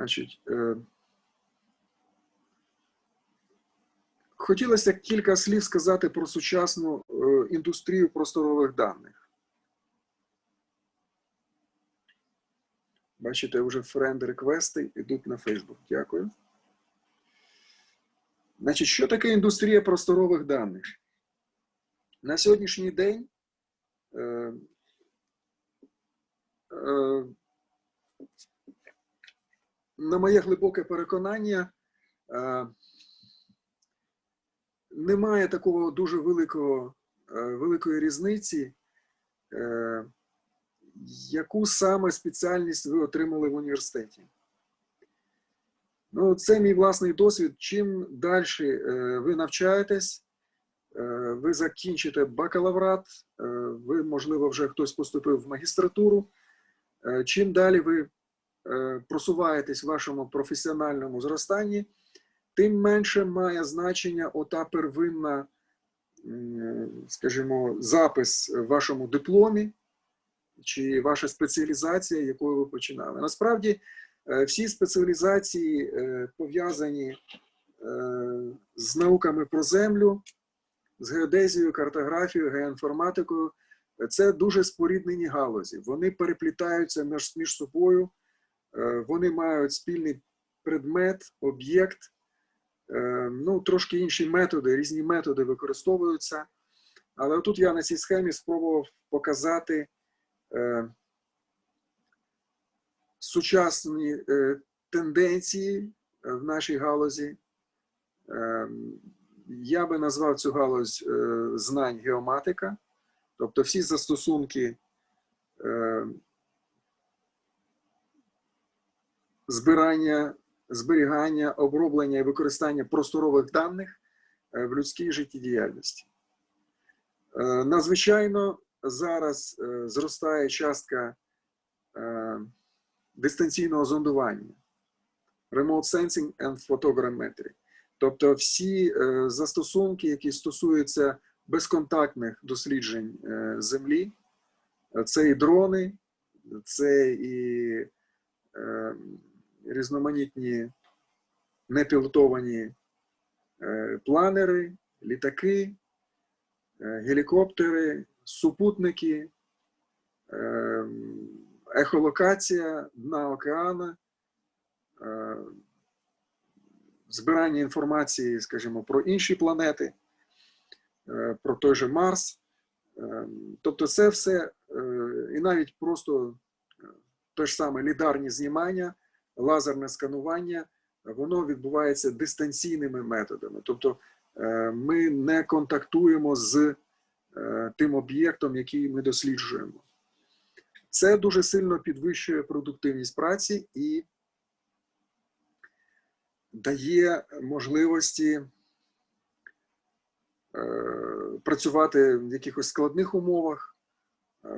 Значить, е, хотілося кілька слів сказати про сучасну е, індустрію просторових даних. Бачите, вже френд реквести йдуть на Facebook. Дякую. Значить, що таке індустрія просторових даних? На сьогоднішній день е, е, на моє глибоке переконання, е, немає такого дуже великого, е, великої різниці, е, яку саме спеціальність ви отримали в університеті. Ну, це мій власний досвід. Чим далі ви навчаєтесь, ви закінчите бакалаврат, ви, можливо, вже хтось поступив в магістратуру. Чим далі ви просуваєтесь в вашому професіональному зростанні, тим менше має значення ота первинна, скажімо, запис в вашому дипломі чи ваша спеціалізація, якою ви починали. Насправді, е, всі спеціалізації е, пов'язані е, з науками про землю, з геодезією, картографією, геоінформатикою. Це дуже споріднені галузі. Вони переплітаються між, між собою, е, вони мають спільний предмет, об'єкт, е, ну, трошки інші методи, різні методи використовуються. Але тут я на цій схемі спробував показати е, сучасні е, тенденції в нашій галузі. Е, Я би назвав цю галузь е, знань геоматика, тобто всі застосунки е, збирання, зберігання, оброблення і використання просторових даних е, в людській життєдіяльності. Е, Надзвичайно зараз е, зростає частка дистанційного зондування, remote sensing and photogrammetry. Тобто всі застосунки, які стосуються безконтактних досліджень Землі, це і дрони, це і різноманітні непілотовані е, планери, літаки, е, гелікоптери, супутники, е, ехолокація дна океану, е, збирання інформації, скажімо, про інші планети, про той же Марс. Тобто, це все, і навіть просто те ж саме лідарні знімання, лазерне сканування, воно відбувається дистанційними методами. Тобто, е, ми не контактуємо з е, тим об'єктом, який ми досліджуємо. Це дуже сильно підвищує продуктивність праці і дає можливості е, працювати в якихось складних умовах,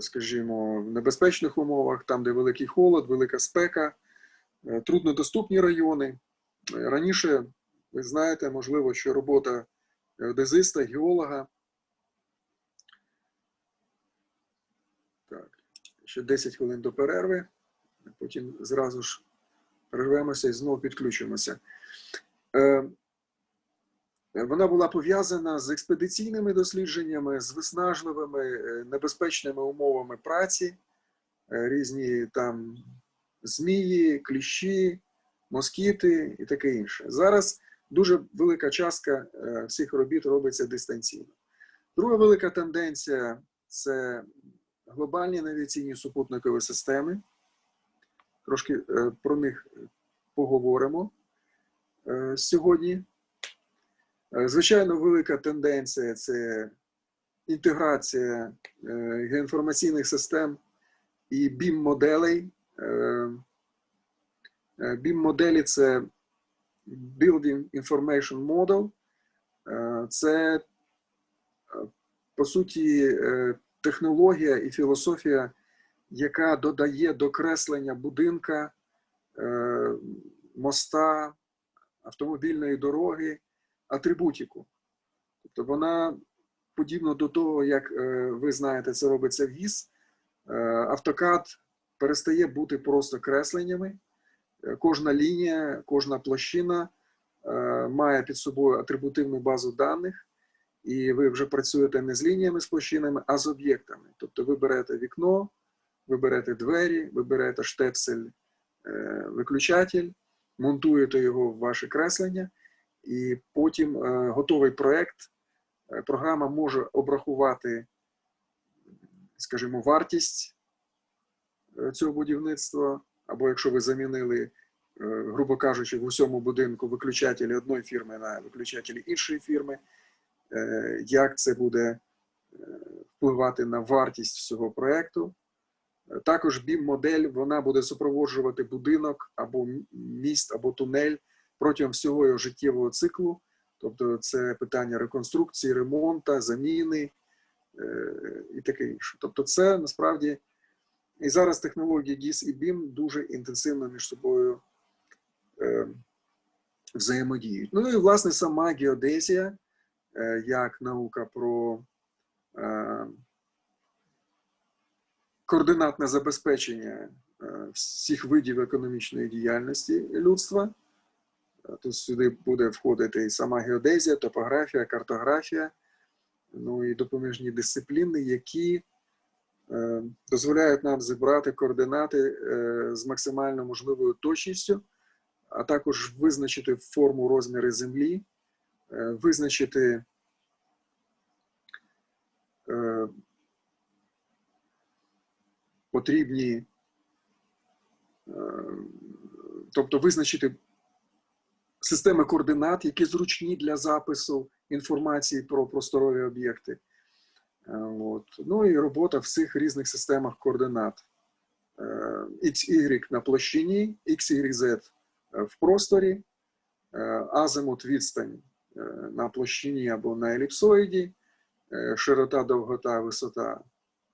скажімо, в небезпечних умовах, там, де великий холод, велика спека, труднодоступні райони. Е, Раніше, ви знаєте, можливо, що робота геодезиста, геолога. Так, ще 10 хвилин до перерви, потім зразу ж перервемося і знову підключимося. Е, Вона була пов'язана з експедиційними дослідженнями, з виснажливими е, небезпечними умовами праці, е, різні там змії, кліщі, москіти і таке інше. Зараз дуже велика частка е, всіх робіт робиться дистанційно. Друга велика тенденція це глобальні навіційні супутникові системи. Трошки е, про них поговоримо е, сьогодні. Звичайно, велика тенденція це інтеграція геоінформаційних систем і BIM-моделей. BIM-моделі це Building Information Model. Е, Це, е, по суті, е, технологія і філософія, яка додає до креслення будинка, е, моста, автомобільної дороги, атрибутику. Тобто вона, подібно до того, як е, ви знаєте, це робиться в ГІС, е, автокад перестає бути просто кресленнями. Кожна лінія, кожна площина е, має під собою атрибутивну базу даних, і ви вже працюєте не з лініями, з площинами, а з об'єктами. Тобто ви берете вікно, ви берете двері, ви берете штепсель, е, монтуєте його в ваше креслення, і потім е, готовий проект. е, Програма може обрахувати, скажімо, вартість цього будівництва, або якщо ви замінили, е, грубо кажучи, в усьому будинку виключателі одної фірми на виключателі іншої фірми, е, як це буде е, впливати на вартість всього проекту. Е, Також BIM-модель вона буде супроводжувати будинок або міст, або тунель протягом всього його життєвого циклу. Тобто це питання реконструкції, ремонту, заміни і таке інше. Тобто, це насправді і зараз технології GIS і BIM дуже інтенсивно між собою е, взаємодіють. Ну і власне сама геодезія, е, як наука про е, координатне забезпечення е, всіх видів економічної діяльності людства. Е, Тут сюди буде входити і сама геодезія, топографія, картографія, ну і допоміжні дисципліни, які дозволяють нам зібрати координати е, з максимально можливою точністю, а також визначити форму розміри землі, е, визначити е, потрібні, е, тобто визначити системи координат, які зручні для запису інформації про просторові об'єкти. Е, От. Ну і робота в всіх різних системах координат. Е, XY на площині, XYZ в просторі, е, азимут відстань е, на площині або на еліпсоїді, е, широта, довгота, висота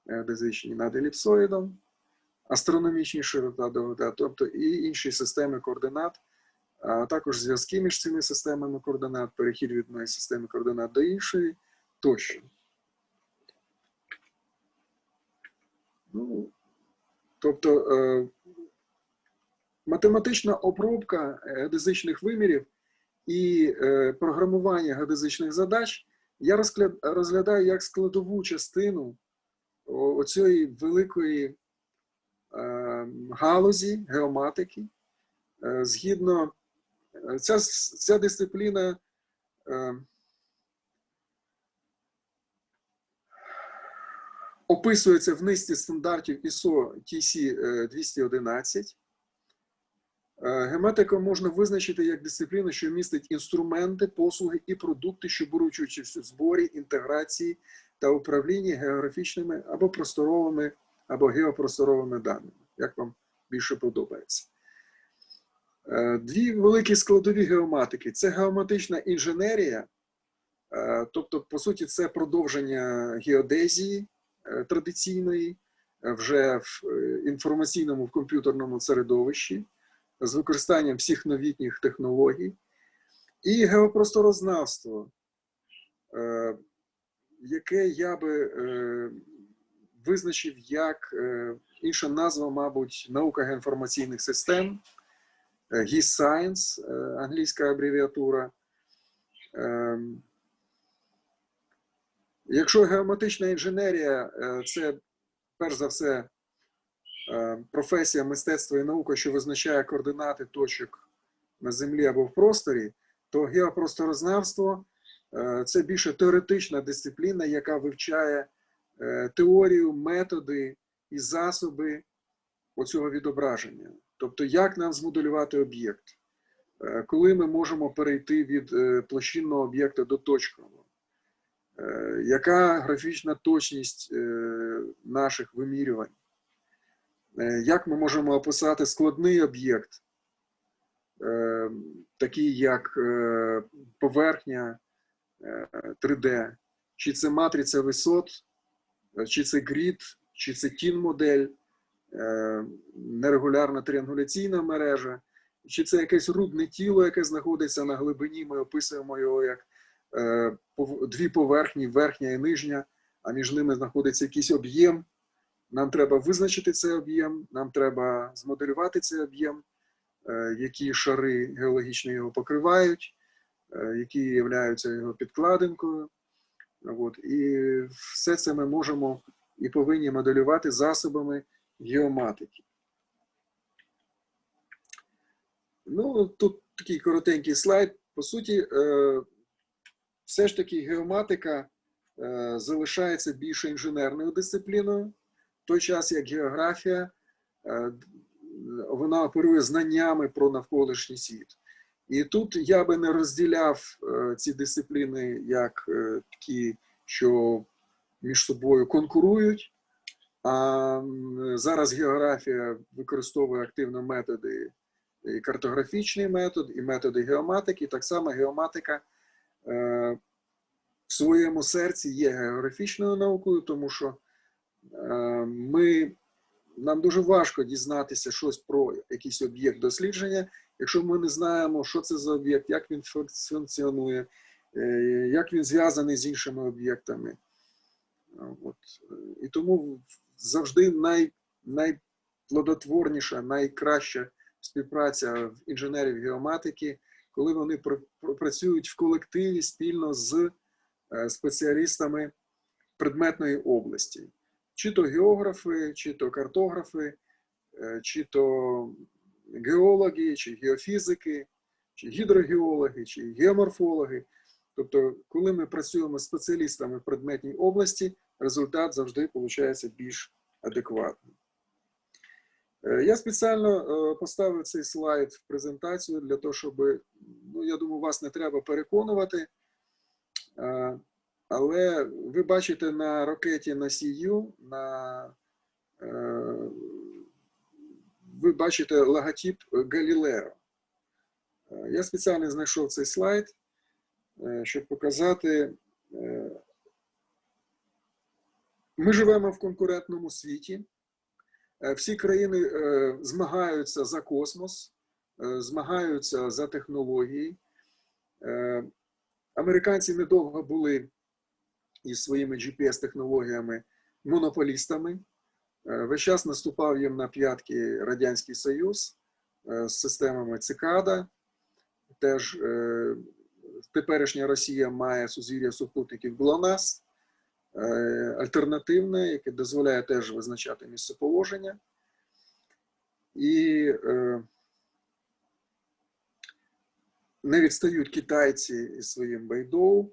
геодезичні над еліпсоїдом, астрономічні широта, довгота, тобто і інші системи координат, а також зв'язки між цими системами координат, перехід від одної системи координат до іншої тощо. Ну, тобто е, математична обробка геодезичних вимірів і е, програмування геодезичних задач я розглядаю як складову частину оцієї великої е, галузі геоматики. Згідно ця, ця дисципліна описується в низці стандартів ISO TC 211. Е, можна визначити як дисципліну, що містить інструменти, послуги і продукти, що беруть участь у зборі, інтеграції та управлінні географічними або просторовими, або геопросторовими даними, як вам більше подобається. Е, Дві великі складові геоматики це геоматична інженерія, е, тобто, по суті, це продовження геодезії традиційної е, вже в е, інформаційному в комп'ютерному середовищі з використанням всіх новітніх технологій, і геопросторознавство, е, яке я би е, визначив як е, інша назва, мабуть, наука геоінформаційних систем, е, GIS Science, е, англійська абревіатура. Якщо геометрична інженерія е, це перш за все е, професія мистецтва і наука, що визначає координати точок на землі або в просторі, то геопросторознавство е, це більше теоретична дисципліна, яка вивчає теорію, методи і засоби оцього відображення. Тобто, як нам змоделювати об'єкт, коли ми можемо перейти від площинного об'єкта до точкового. Е, Яка графічна точність е, наших вимірювань? Е, Як ми можемо описати складний об'єкт, такий як поверхня е, 3D, чи це матриця висот, чи це грід, чи це тін-модель, нерегулярна тріангуляційна мережа, чи це якесь рудне тіло, яке знаходиться на глибині, ми описуємо його як дві поверхні, верхня і нижня, а між ними знаходиться якийсь об'єм. Нам треба визначити цей об'єм, нам треба змоделювати цей об'єм е, які шари геологічно його покривають, е, які являються його підкладинкою. От. І все це ми можемо і повинні моделювати засобами геоматики. Ну, тут такий коротенький слайд. По суті, е, все ж таки геоматика е, залишається більш інженерною дисципліною, в той час як географія е, вона оперує знаннями про навколишній світ. І тут я би не розділяв е, ці дисципліни як такі, що між собою конкурують. А зараз географія використовує активно методи і картографічний метод, і методи геоматики. Так само геоматика в своєму серці є географічною наукою, тому що е, ми, нам дуже важко дізнатися щось про якийсь об'єкт дослідження, якщо ми не знаємо, що це за об'єкт, як він функціонує, е, як він зв'язаний з іншими об'єктами. От. е, І тому завжди най, найплодотворніша, найкраща співпраця в інженерів геоматики, коли вони пр- пр- працюють в колективі спільно з е, спеціалістами предметної області, чи то географи, чи то картографи, е, чи то геологи, чи геофізики, чи гідрогеологи, чи геоморфологи. Тобто, коли ми працюємо з спеціалістами в предметній області, результат завжди виходить більш адекватним. Е, Я спеціально е, поставив цей слайд в презентацію для того, щоб, ну, я думаю, вас не треба переконувати. Е, Але ви бачите на ракеті на CU, на, ви бачите логотип Галілео. Я спеціально знайшов цей слайд, щоб показати. Ми живемо в конкурентному світі. Е, Всі країни е, змагаються за космос, е, змагаються за технології. Американці недовго були із своїми GPS-технологіями монополістами. Весь час наступав їм на п'ятки Радянський Союз з системами Цикада. Теж теперішня Росія має сузір'я супутників ГЛОНАСС, альтернативне, яке дозволяє теж визначати місцеположення. І е, не відстають китайці із своїм Бейдоу,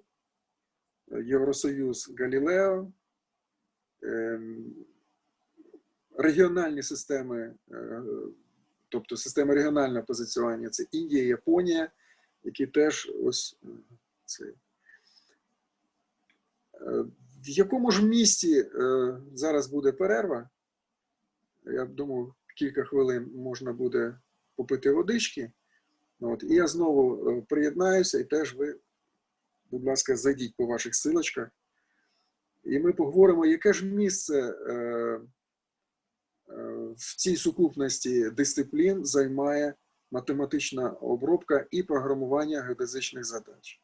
Євросоюз Галілео, е, регіональні системи, е, тобто системи регіонального позиціонування це Індія, Японія, які теж ось е, це. В якому ж місці е, зараз буде перерва? Я думаю, кілька хвилин можна буде попити водички. От, і я знову е, приєднаюся, і теж ви, будь ласка, зайдіть по ваших силочках. І ми поговоримо, яке ж місце е, в цій сукупності дисциплін займає математична обробка і програмування геодезичних задач.